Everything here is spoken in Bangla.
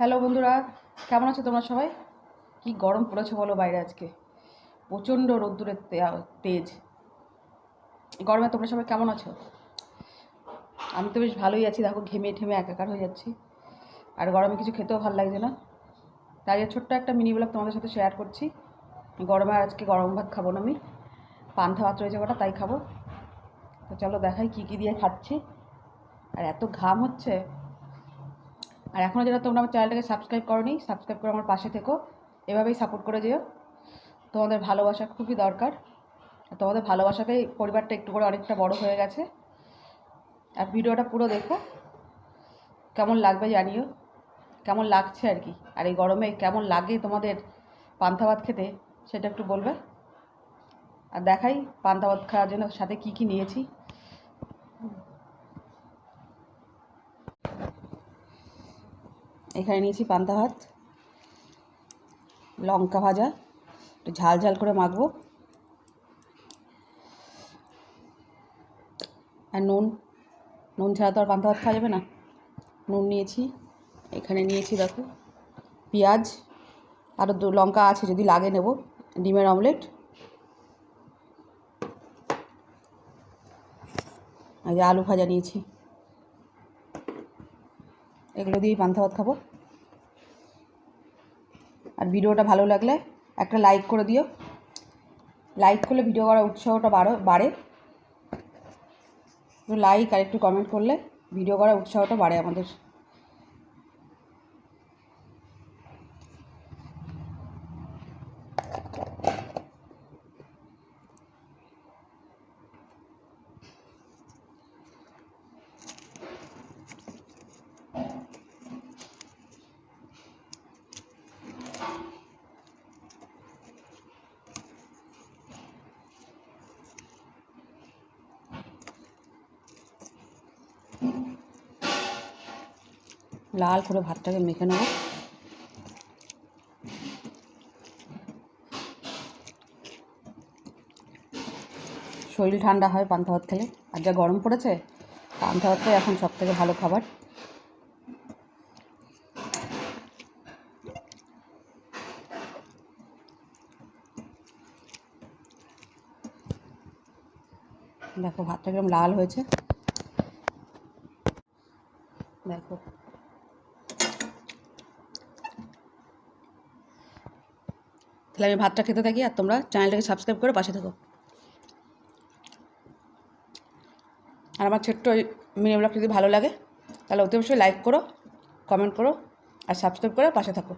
হ্যালো বন্ধুরা, কেমন আছো তোমরা সবাই? কি গরম পড়েছে বলো বাইরে আজকে? প্রচণ্ড রোদ্দুরের তেজ। গরমে তোমরা সবাই কেমন আছো? আমি তো বেশ ভালোই আছি, দেখো ঘেমে ঠেমে একাকার হয়ে যাচ্ছি। আর গরমে কিছু খেতেও ভালো লাগছে না। তাই ছোট্ট একটা মিনি ব্লগ তোমাদের সাথে শেয়ার করছি। গরমে আজকে গরম ভাত খাব না আমি। পান্থা ভাত রয়েছে কটা, তাই খাব। তো চলো দেখাই কী কী দিয়ে খাচ্ছি। আর এত ঘাম হচ্ছে। আর এখনও যারা তোমরা আমার চ্যানেলটাকে সাবস্ক্রাইব করোনি সাবস্ক্রাইব করে আমার পাশে থেকো। এভাবেই সাপোর্ট করে যেও। তোমাদের ভালোবাসা খুবই দরকার। তোমাদের ভালোবাসাতেই পরিবারটা একটু করে অনেকটা বড় হয়ে গেছে। আর ভিডিওটা পুরো দেখো। কেমন লাগবে জানিও। কেমন লাগছে আর কি। আর এই গরমে কেমন লাগে তোমাদের পান্তা ভাত খেতে, সেটা একটু বলবে। আর দেখাই পান্তা ভাত খাওয়ার জন্য সাথে কী কী নিয়েছি। এখানে নিয়েছি পান্তা ভাত, লঙ্কা ভাজা, একটু ঝাল ঝাল করে মাখবো। আর নুন নুন ছাড়া তো আর পান্তা ভাত খাওয়া যাবে না। নুন নিয়েছি, এখানে নিয়েছি দেখো পেঁয়াজ আরও দু লঙ্কা আছে যদি লাগে নেব, ডিমের অমলেট। আর আলু ভাজা নিয়েছি। এগুলো দিয়েই পান্তা ভাত খাব। আর ভিডিওটা ভালো লাগলে একটা লাইক করে দিও। লাইক করলে ভিডিও করার উৎসাহটা বাড়ো, বাড়ে। একটু লাইক আর একটু কমেন্ট করলে ভিডিও করার উৎসাহটা বাড়ে আমাদের। লাল করে ভাতটাকে মেখে নেব। শরীর ঠান্ডা হয় পান্তা ভাত খেলে। আর যা গরম পড়েছে পান্তা ভাতটাই এখন সব থেকে ভালো খাবার। দেখো, ভাতটা কিরম লাল হয়েছে। দেখো। তাহলে আমি ভাতটা খেতে থাকি আর তোমরা চ্যানেলটাকে সাবস্ক্রাইব করে পাশে থাকো। আর আমার ছোট্ট মিনি ব্লগ যদি ভালো লাগে, তাহলে অতি অবশ্যই লাইক করো কমেন্ট করো, আর সাবস্ক্রাইব করে পাশে থাকো।